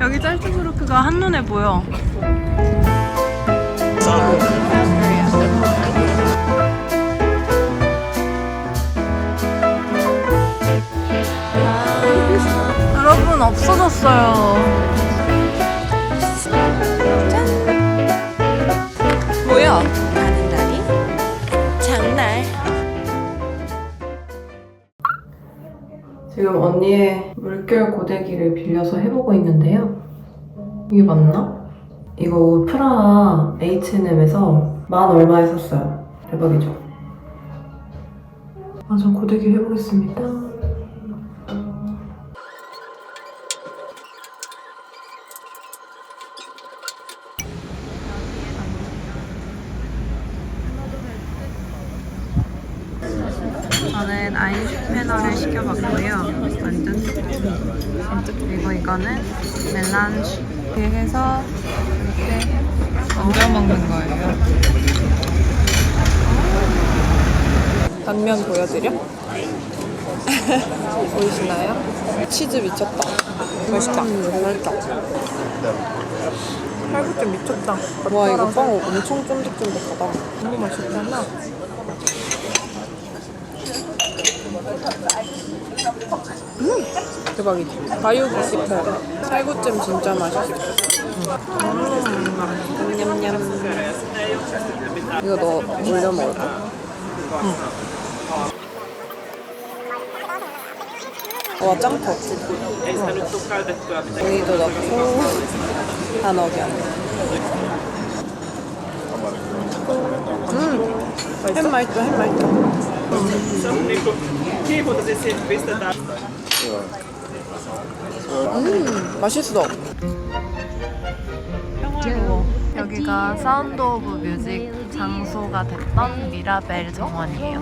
여기 짤츠부르크가 한눈에 보여. 여러분 없어졌어요. 뭐야? 가는 날이 장날. 지금 언니의 물결 고데기를 빌려서 해보고 있는데요. 이게 맞나? 이거 프라하 H&M에서 만 얼마에 샀어요. 대박이죠? 아, 전 고데기 해보겠습니다. 저는 아인슈페너를 시켜봤고요. 완전 그리고 이거는 멜란지 이렇게 해서 이렇게 얹어 먹는 거예요. 단면 보여드려? 보이시나요? 치즈 미쳤다. 맛있다. 맛있다. 팔굽뼈 미쳤다. 와 이거 빵 엄청 쫀득쫀득하다. 너무 맛있잖아. 대박이지. 바이오브 시퍼. 살구찜 진짜 맛있어. 음, 냠냠. 이거 너 올려 먹을까? 응. 와, 짱 커. 여기도 넣고, 다 넣겨. 음, 햄 맛있어, 햄 맛있어. 음, 맛있어. 평화로워. 여기가 사운드 오브 뮤직 장소가 됐던 미라벨 정원이에요.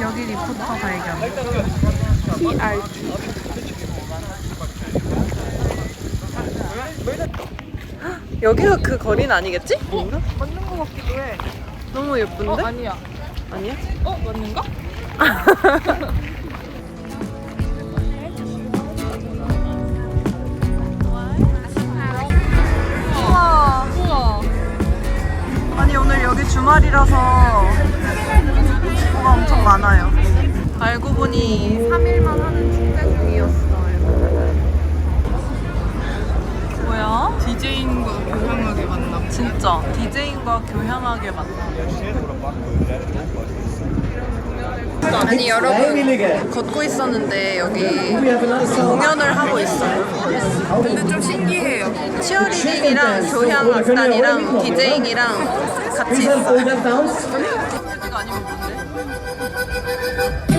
여기 리포터 발견. 여기가 그 거리는 아니겠지? 뭔가? 맞는 거 같기도 해. 너무 예쁜데? 아니야. 아니야? 어, 맞는가? 우와. 우와. 아니 오늘 여기 주말이라서 뭐가 엄청 많아요. 알고 보니 3일만 하는 축제 중이었어 DJ인과 교향하게 만나. 진짜 DJ인과 교향하게 만나. 아니 여러분 걷고 있었는데 여기 공연을 하고 있어요. 근데 좀 신기해요. 치어리딩이랑 교향악단이랑 디제잉이랑 같이 있어요. 뮤직 아니면 뭔데?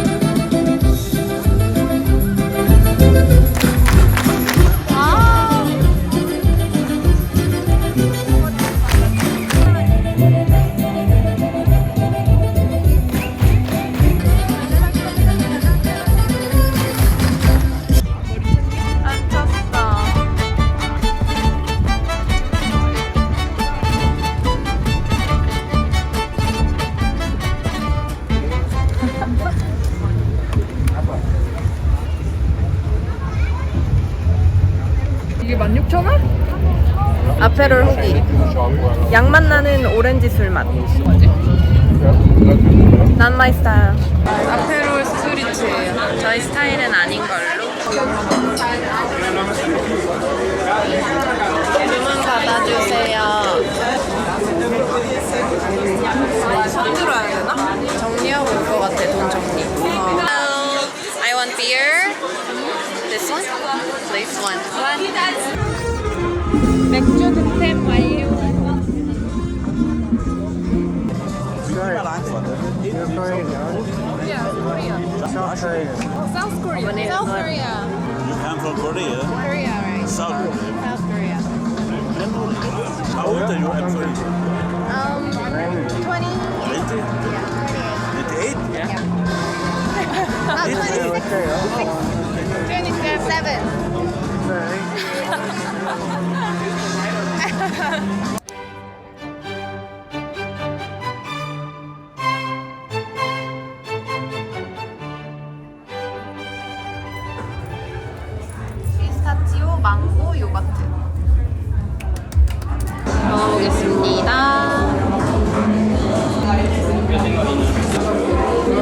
오렌지? 술맛 난 마이 스타일 South Korea. South Korea. You come from Korea? Korea, right? South Korea. South Korea. How old are you? I'm sorry. Um, 20, 20? 28? not 26, 27. 망고 요거트. 먹어보겠습니다.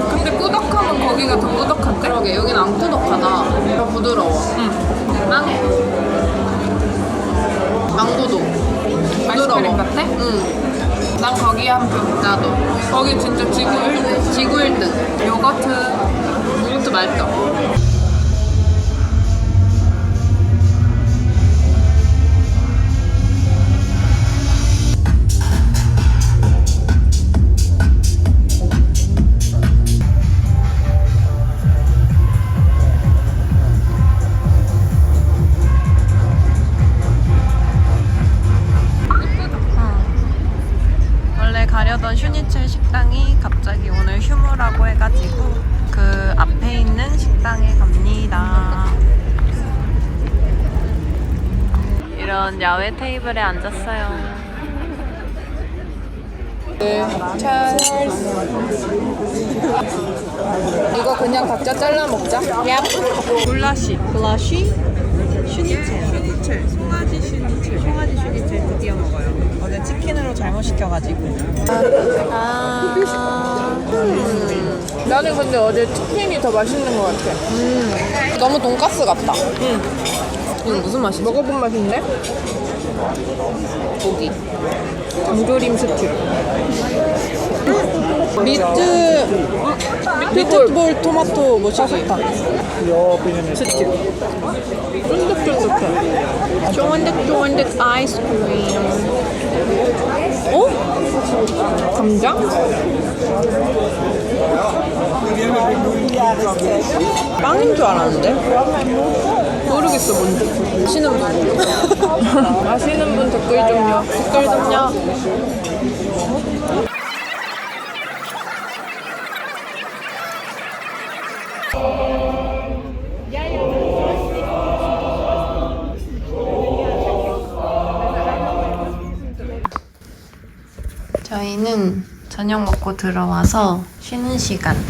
근데 꾸덕하면 거기가 더 꾸덕한데? 그러게 여기는 안 꾸덕하다. 더 부드러워. 응. 망고. 망고도 부드러워. 같아? 응. 난 거기 한 표. 나도. 거기 진짜 지구 1등. 지구 1등. 요거트. 요거트 맛있다. 가려던 슈니첼 식당이 갑자기 오늘 휴무라고 해가지고 그 앞에 있는 식당에 갑니다. 이런 야외 테이블에 앉았어요. 이거 그냥 각자 잘라 먹자. 얍. 글라시. 글라시? 슈니첼. 슈니첼. 송아지 슈니첼. 송아지 슈니첼 드디어 먹어요. 어제 치킨으로 잘못 시켜가지고. 아. 나는 근데 어제 치킨이 더 맛있는 것 같아. 음. 너무 돈가스 같다. 이건 무슨 맛이지? 먹어본 맛인데? 고기. 장조림 스튜. 미트 미트볼 토마토 뭐시기? 스튜. 쫀득쫀득해. 쫀득쫀득 아이스크림. 어? 감자? 빵인 줄 알았는데. 모르겠어, 뭔지. 아시는 분. 아시는 분 댓글 좀요. 댓글 좀요. 저희는 저녁 먹고 들어와서 쉬는 시간.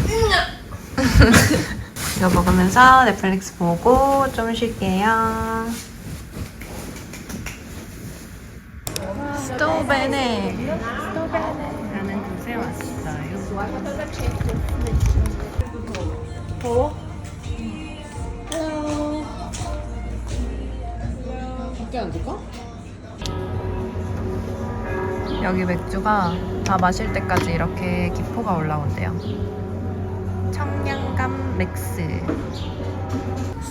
이거 먹으면서 넷플릭스 보고 좀 쉴게요. 스토베네. 라는 곳에 왔어요. 더워? 밖에 앉을까? 여기 맥주가 다 마실 때까지 이렇게 기포가 올라온대요. 청량감 맥스.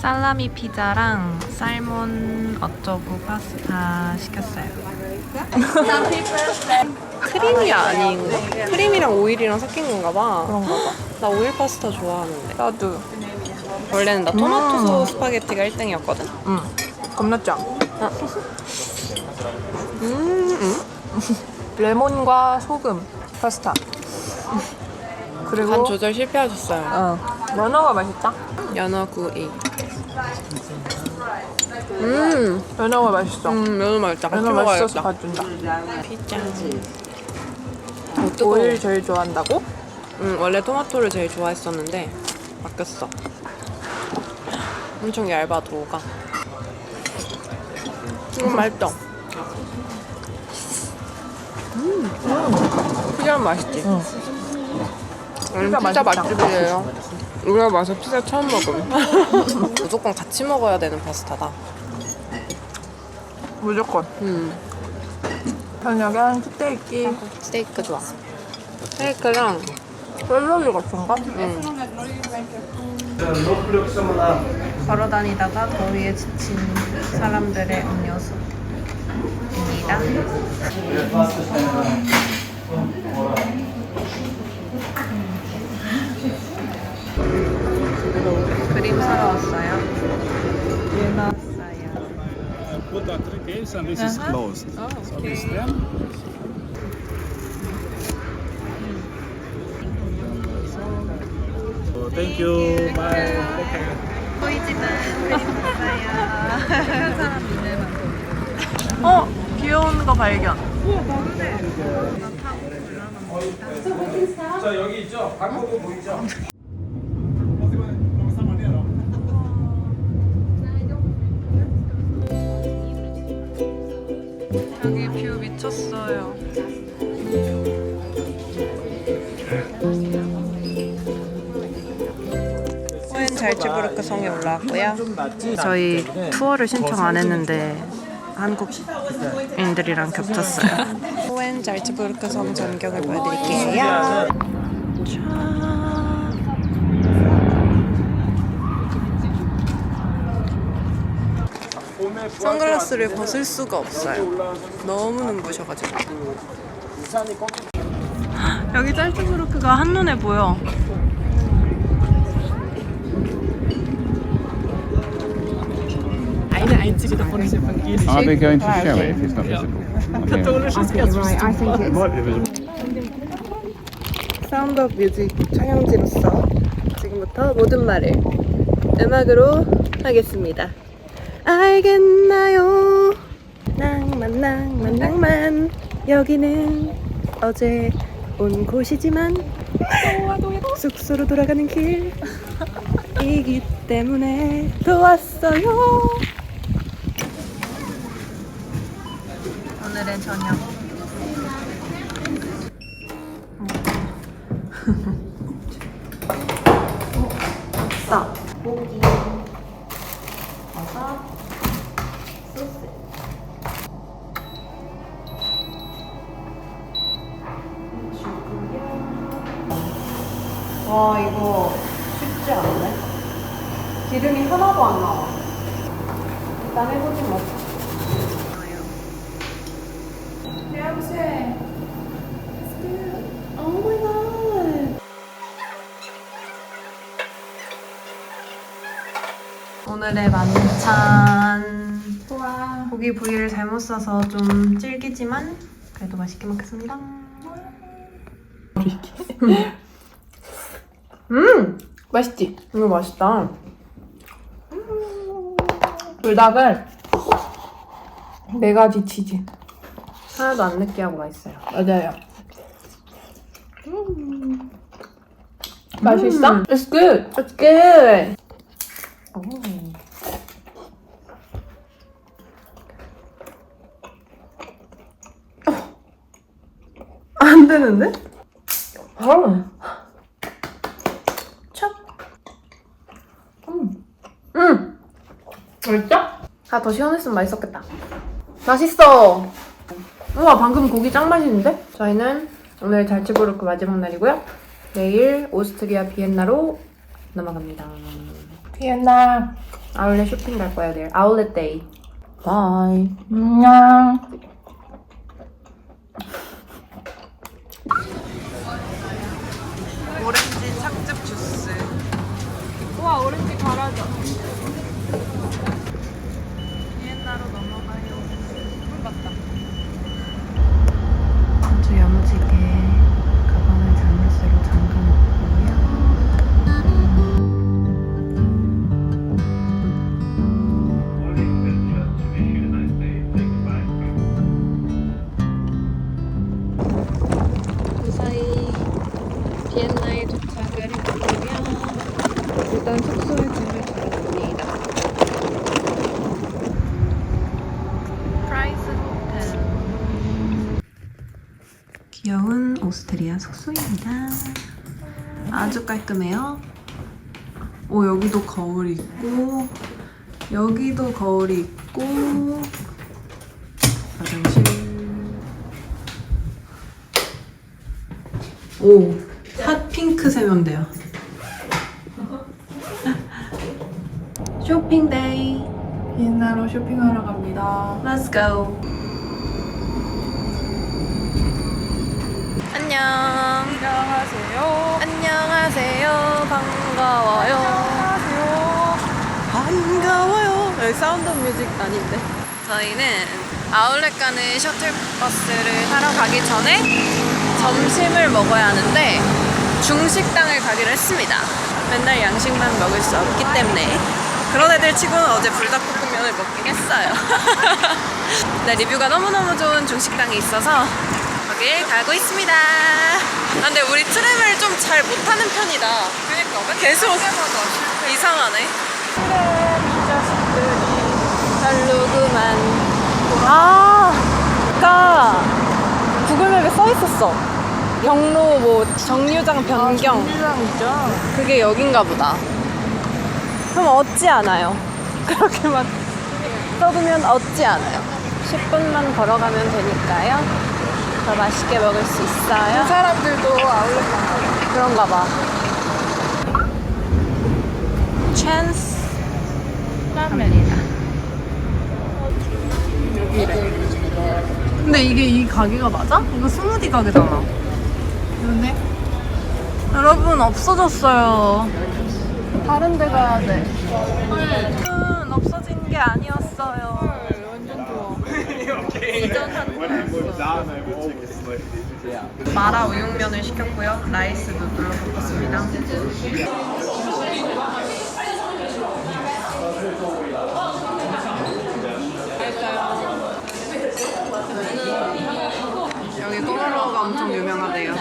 살라미 피자랑 살몬 어쩌구 파스타 시켰어요. 크림이 아닌 크림이랑 오일이랑 섞인 건가 봐. 그런가 봐. 나 오일 파스타 좋아하는데. 나도. 원래는 나 토마토 소스 스파게티가 1등이었거든. 응. 겁나 짱. 음, 레몬과 소금 파스타. 그리고 간 조절 실패하셨어요. 어, 연어가 맛있다. 연어 구이. 음, 연어가 맛있어. 음, 연어 맛있다. 같이 연어 맛있어서 먹어야겠다. 봐준다. 피자. 오일 제일 좋아한다고? 음, 원래 토마토를 제일 좋아했었는데 바뀌었어. 엄청 얇아 도우가. 이건 맛있다. 음, 피자는 맛있지. 응. 피자, 맛있다. 맛집이에요. 우리가 와서 피자 처음 먹음. 무조건 같이 먹어야 되는 파스타다. 무조건. 음, 저녁엔 스테이크. 스테이크 좋아. 스테이크랑 샐러리 같은가? 걸어 다니다가 더위에 지친 사람들의 음료수 입니다. 그림 사러 왔어요. 나왔어요. Put that three cases and this is closed. So this then. So thank you. Bye. Okay. 보이지만 그림 봤어요. 사람 눈을 만 어? 귀여운 거 발견. 자 여기 있죠? 방콕은 보이죠? 여기 뷰 미쳤어요. 후엔 잘츠부르크 성에 올라왔고요. 저희 투어를 신청 안 했는데 한국인들이랑 겹쳤어요. 호엔 잘츠부르크 성 전경을 보여드릴게요. 선글라스를 벗을 수가 없어요. 너무 눈부셔가지고. 여기 짤츠부르크가 한눈에 보여. Are they going to show it if it's not visible? Okay. Might be visible. 사운드 오브 뮤직 촬영지로서 지금부터 모든 말을 음악으로 하겠습니다. 알겠나요? 낭만 낭만 낭만 여기는 어제 온 곳이지만 숙소로 돌아가는 길이기 때문에 또 왔어요. 오늘의 저녁 싸. 고기, 버섯. 와 이거 쉽지 않네. 기름이 하나도 안 나와. 일단 해보지 뭐. 냄새. Oh my god. 오늘의 만찬. 고기 부위를 잘못 싸서 좀 질기지만 그래도 맛있게 먹겠습니다. 음, 맛있지? 이거 맛있다. 불닭을 네 가지 치즈. 하나도 안 느끼하고 맛있어요. 맞아요. 맛있어? 음. It's good. It's good. 안 되는데? 어. 찹. 음. 음. 맛있어? 아, 더 시원했으면 맛있었겠다. 맛있어. 우와, 방금 고기 짱 맛있는데? 저희는 오늘 잘츠부르크 마지막 날이고요. 내일 오스트리아 비엔나로 넘어갑니다. 비엔나. 아울렛 쇼핑 갈 거예요, 내일. 아울렛 데이. 바이. 안녕. 아주 깔끔해요. 오 여기도 거울 있고 여기도 거울이 있고 화장실. 오 핫핑크 세면대야. 쇼핑 데이. 비엔나로 쇼핑하러 갑니다. Let's go. 안녕. 안녕하세요. 안녕하세요. 반가워요. 안녕하세요. 반가워요. 여기 사운드 뮤직 아닌데. 저희는 아울렛 가는 셔틀버스를 타러 가기 전에 점심을 먹어야 하는데 중식당을 가기로 했습니다. 맨날 양식만 먹을 수 없기 때문에 그런 애들 치고는 어제 불닭볶음면을 먹긴 했어요. 네, 리뷰가 너무너무 좋은 중식당이 있어서 거길 가고 있습니다. 아, 근데 우리 트램을 좀 잘 못하는 편이다. 그러니까 계속 이상하네. 별로구만. 아, 까. 구글맵에 써 있었어. 경로 뭐 정류장 변경. 정류장이죠. 그게 여긴가 보다. 그럼 얻지 않아요. 그렇게만 써두면 얻지 않아요. 10분만 걸어가면 되니까요. 더 맛있게 먹을 수 있어요. 사람들도 아울렛. 그런가 봐. 찬스 합니다. 근데 이게 이 가게가 맞아? 이거 스무디 가게잖아. 그런데 여러분 없어졌어요. 다른 데 가야 돼. 음, 없어진 게 아니었어요. 마라 우육면을 시켰고요. 라이스 누들로 볶았습니다. 여기 꼬르로가 엄청 유명하대요.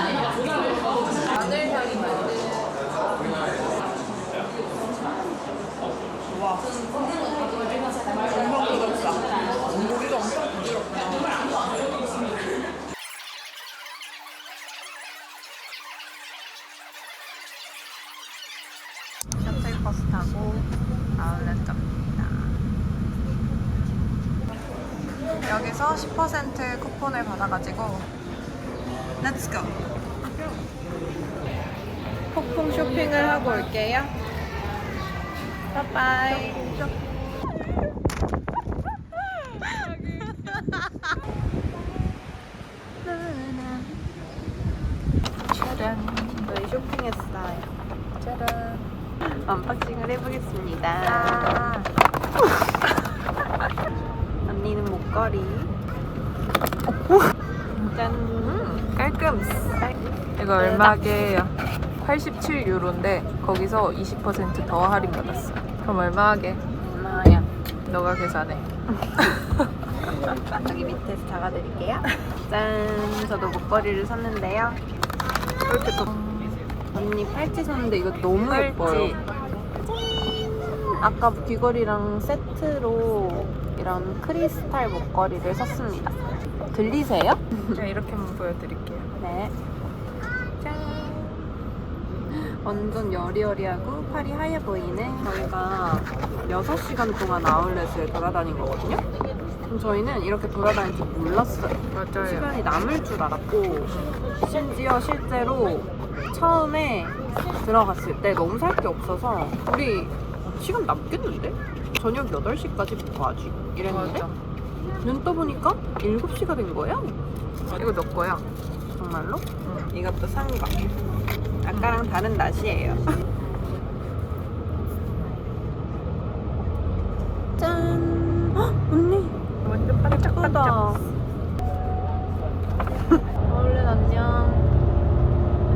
셔틀버스 타고 아울렛 갑니다. 여기서 10% 쿠폰을 받아가지고 렛츠 고! 폭풍 쇼핑을 하고 올게요. 바이바이. 짜란. 저희 쇼핑했어요. 짜란. 언박싱을 해보겠습니다. 언니는 목걸이. 짠. 음, 깔끔. 이거 얼마게요? 87유로인데 거기서 20%더 할인 받았어. 그럼 얼마 하게? 얼마야? 너가 계산해. 여기 밑에서 잡아드릴게요. 짠. 저도 목걸이를 샀는데요. 이렇게 또 언니 팔찌 샀는데 이거 너무 예뻐요. 아까 귀걸이랑 세트로 이런 크리스탈 목걸이를 샀습니다. 들리세요? 그냥 이렇게만 보여드릴게요. 네. 짠. 완전 여리여리하고 팔이 하얘 보이는 저희가 6시간 동안 아울렛을 돌아다닌 거거든요. 그럼 저희는 이렇게 돌아다닐 줄 몰랐어요. 맞아요. 시간이 남을 줄 알았고 심지어 실제로 처음에 들어갔을 때 너무 살 게 없어서 우리 시간 남겠는데? 저녁 8시까지 뭐 하지? 이랬는데 맞아. 눈 떠보니까 7시가 된 거예요. 이거 너 거야. 정말로? 이것도 산 거. 아까랑 다른 낯이에요. 짠! 헉, 언니! 완전 반짝반짝. 얼른 안녕.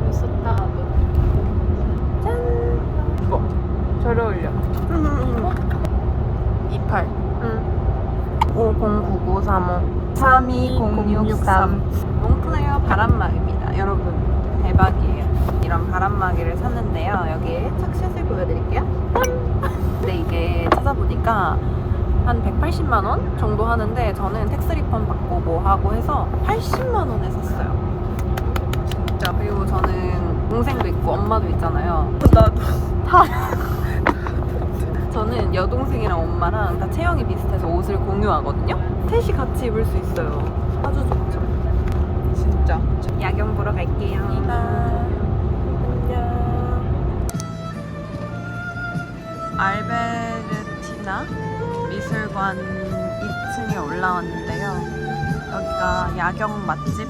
재밌었다. 짠! 뭐? 잘 어울려. 28. 응. 509935 32063 몽크네어 바람막이입니다. 여러분 대박이에요. 이런 바람막이를 샀는데요. 여기에 착샷을 보여드릴게요. 근데 이게 찾아보니까 한 180만 원 정도 하는데 저는 텍스 리펀 받고 뭐 하고 해서 80만 원에 샀어요. 진짜 그리고 저는 동생도 있고 엄마도 있잖아요. 나도 다 저는 여동생이랑 엄마랑 다 체형이 비슷해서 옷을 공유하거든요. 셋이 같이 입을 수 있어요. 아주. 진 짜. 야경 보러 갈게요. 안녕. 알베르티나 미술관 2층에 올라왔는데요. 여기가 야경 맛집,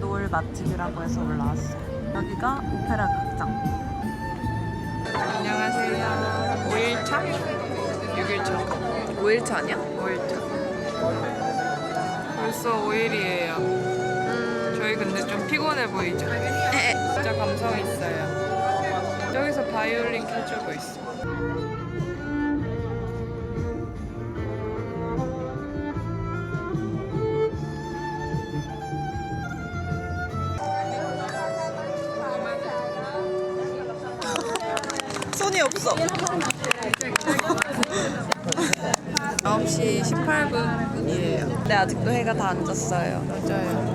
노을 맛집이라고 해서 올라왔어요. 여기가 오페라 극장. 안녕하세요. 5일차? 6일차. 5일차 아니야? 5일차. 벌써 5일이에요. 저희 근데 좀 피곤해 보이죠? 진짜 감성 있어요. 저기서 바이올린 켜주고 있어. 손이 없어. 9시 18분이에요. 근데 아직도 해가 다 안 졌어요. 맞아요.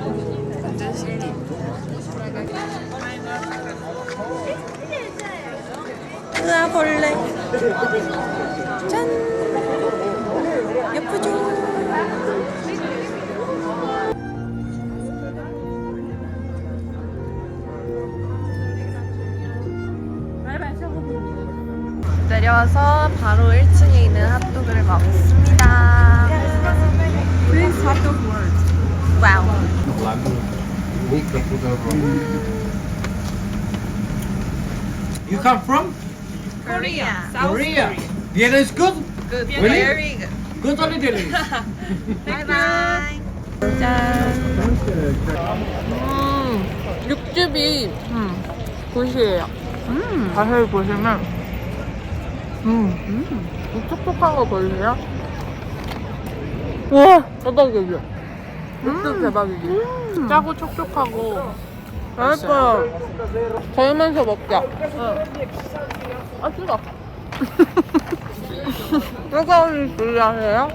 으아 벌레. 짠. 예쁘죠? 내려와서 바로 1층에 있는 핫도그를 먹습니다. World. 와우. You come from? Korea. South Korea. Vienna is good? Good. Really? Very good. Good holiday. Bye bye. 짠. 음, 육즙이 음, 굿이에요. 음. 자세히 보시면 음, 음. 이 촉촉한 거 보이세요? 와, 대박이지. 육즙 대박이지. 짜고 촉촉하고 맛있어요. 저으면서 먹자. 아, 뜨거. 뜨거운 줄이하세요?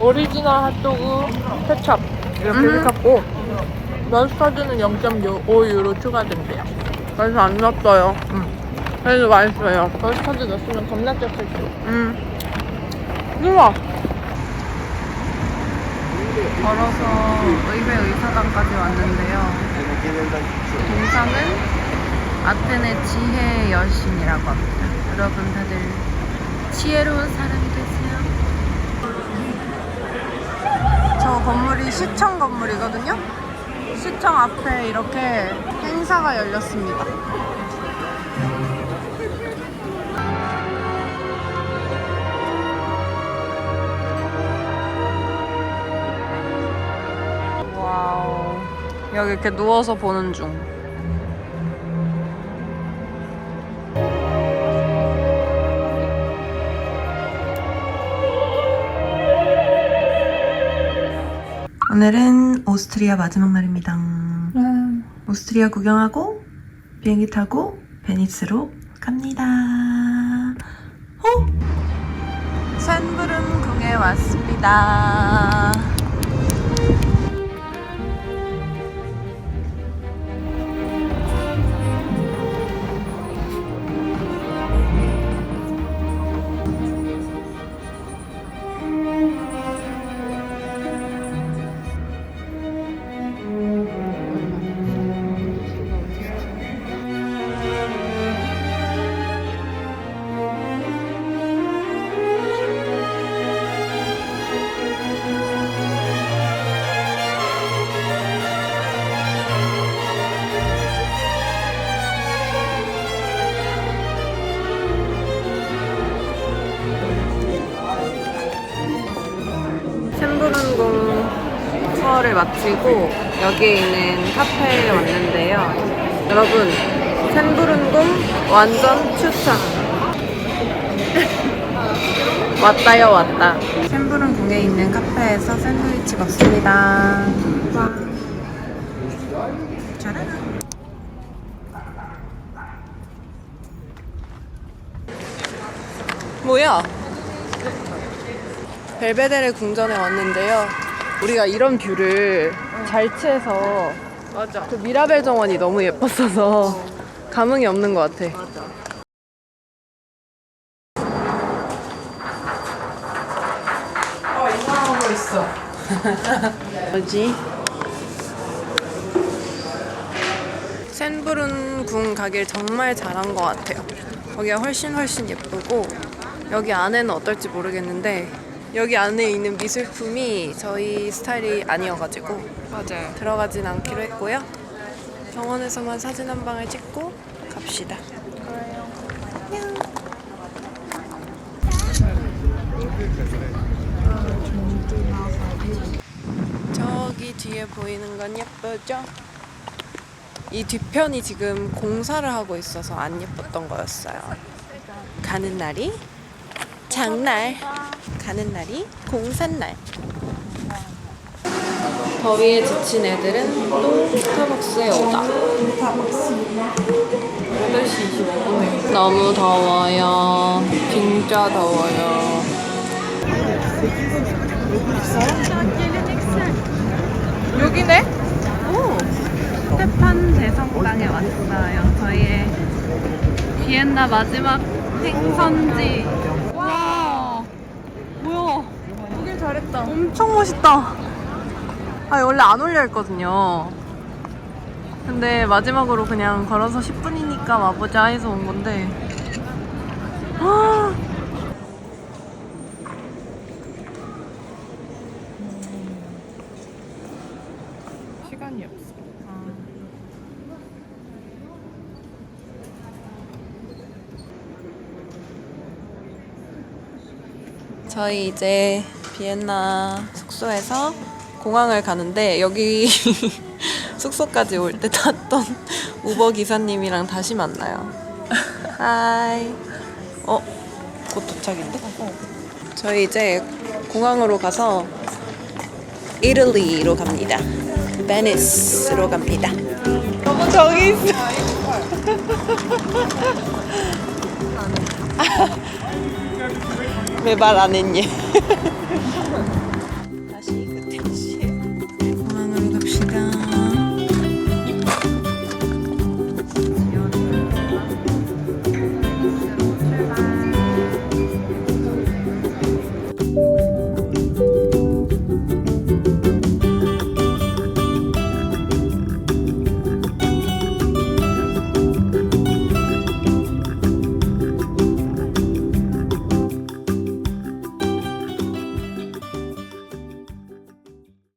오리지널 핫도그 케찹 이렇게 시켰고 머스타드는 0.5유로 추가된대요. 그래서 안 넣었어요. 그래도 맛있어요. 머스타드 넣었으면 겁나 쪘을 줄. 음. 우와. 걸어서 의회 의사당까지 왔는데요. 동상은 아테네 지혜의 여신이라고 합니다. 여러분 다들 지혜로운 사람이 되세요. 저 건물이 시청 건물이거든요. 시청 앞에 이렇게 행사가 열렸습니다. 여기 이렇게 누워서 보는 중. 오늘은 오스트리아 마지막 날입니다. 오스트리아 구경하고 비행기 타고 베니스로 갑니다. 호! 샌브른 궁에 왔습니다. 마치고 여기에 있는 카페에 왔는데요. 여러분, 샘부른궁 완전 추천. 왔다요, 왔다. 샘부른궁에 있는 카페에서 샌드위치 먹습니다. 와. 뭐야? 벨베데레 궁전에 왔는데요. 우리가 이런 뷰를 잘 취해서 맞아. 그 미라벨 정원이 너무 예뻤어서 감흥이 없는 것 같아. 맞아. 어, 이상한 거 있어. 뭐지? 샌브룬 궁 가길 정말 잘한 것 같아요. 거기가 훨씬 훨씬 예쁘고 여기 안에는 어떨지 모르겠는데 여기 안에 있는 미술품이 저희 스타일이 아니어가지고 맞아요. 들어가진 않기로 했고요. 병원에서만 사진 한 방을 찍고 갑시다. 안녕. 저기 뒤에 보이는 건 예쁘죠? 이 뒤편이 지금 공사를 하고 있어서 안 예뻤던 거였어요. 가는 날이 장날, 가는 날이 공산날. 더위에 지친 애들은 또 스타벅스에 오다. 8시 25분에. 너무 더워요. 진짜 더워요. 여기네? 스테판 대성당에 왔어요. 저희의 비엔나 마지막 행선지. 와, 뭐야? 오길 잘했다. 엄청 멋있다. 아, 원래 안 올려 있거든요. 근데 마지막으로 그냥 걸어서 10분이니까 와보자 해서 온 건데. 아, 시간이 없어. 저희 이제 비엔나 숙소에서 공항을 가는데 여기 숙소까지 올 때 탔던 우버 기사님이랑 다시 만나요. 하이. 어? 곧 도착인데? 저희 이제 공항으로 가서 이탈리로 갑니다. 베니스로 갑니다. 여러분 저기 있어. 왜말안 했니?